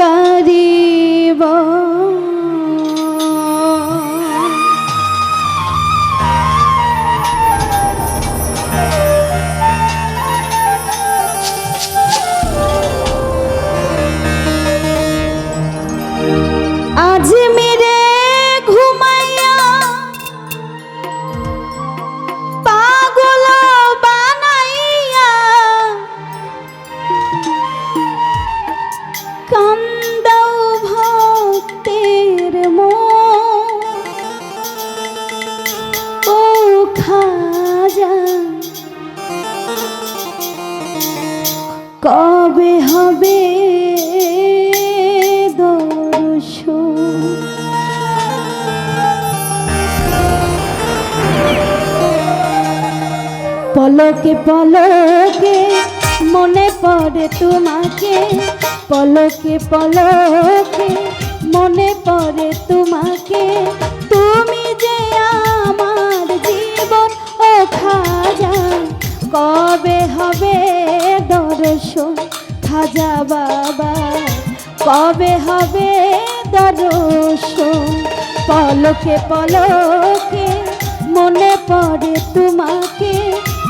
গারি খাজা কবে হবে পলকে পলকে মনে পড়ে তোমাকে। পলকে পলকে বাবা কবে হবে দর্শন? পলকে পলকে মনে পড়ে তোমাকে।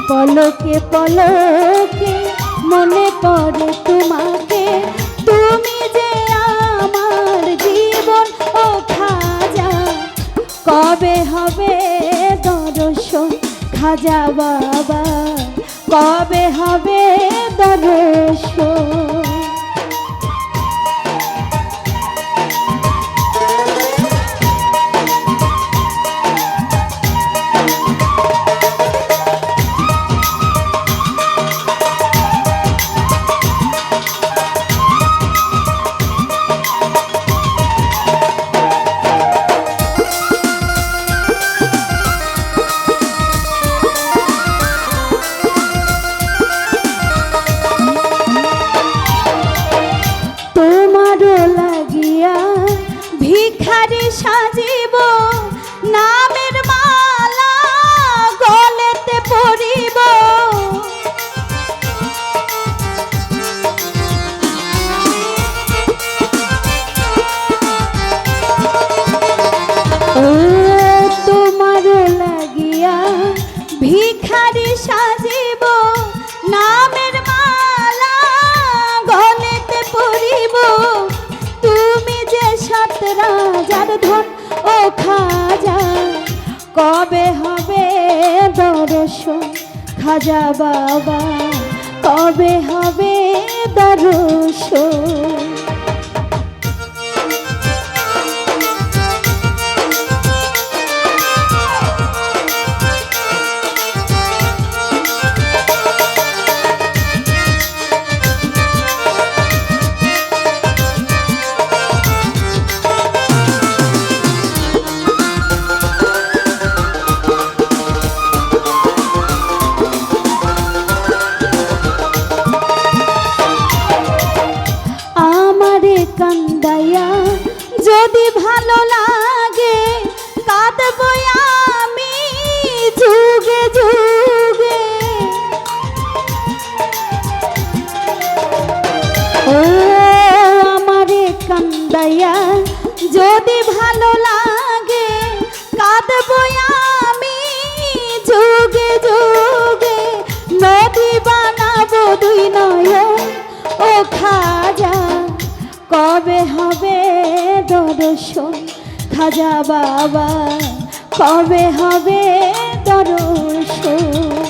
পলকে পলকে মনে পড়ে তোমাকে। তুমি যে আমার জীবন, ও খাজা। কবে হবে দর্শন? খাজা বাবা। কবে হবে দর্শন? সাজিব সাত রাজার ধন ও খাজা। কবে হবে দর্শন? খাজা বাবা কবে হবে দর্শন? কান্দাইয়া যদি ভালো লাগে, কাঁদবো আমি যুগে যুগে। নদী বানাবো দুই নয়ন ও খাজা। কবে হবে দর্শন? খাজা বাবা, কবে হবে দর্শন?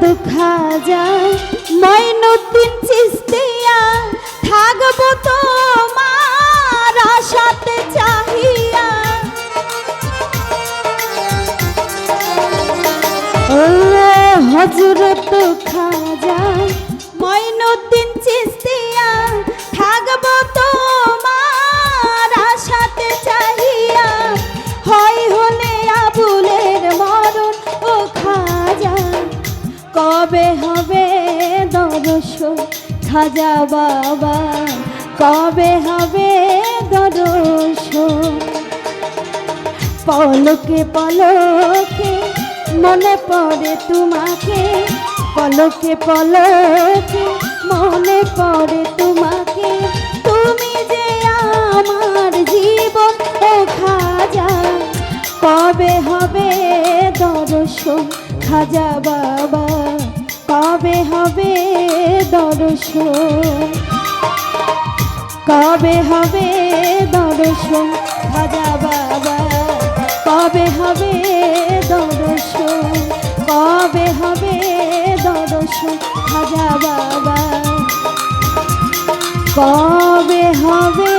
হজরত খাজা? মাইনুদ্দিন চিস্তিয়া থাকব তোমার আশাতে চাহিয়া। হজরত খাজা কবে হবে দর্শন। খাজা বাবা, কবে হবে দর্শন? পলকে পলকে মনে পড়ে তোমাকে। পলকে পলকে মনে পড়ে তোমাকে। তুমি যে আমার জীবন ও খাজা, কবে হবে দর্শন? খাজা বাবা। কবে হবে দর্শন? কবে হবে দর্শন? খাজা বাবা, কবে হবে দর্শন? কবে হবে দর্শন? খাজা বাবা, কবে হবে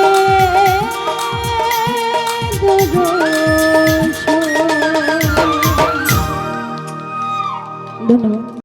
ধন্যবাদ।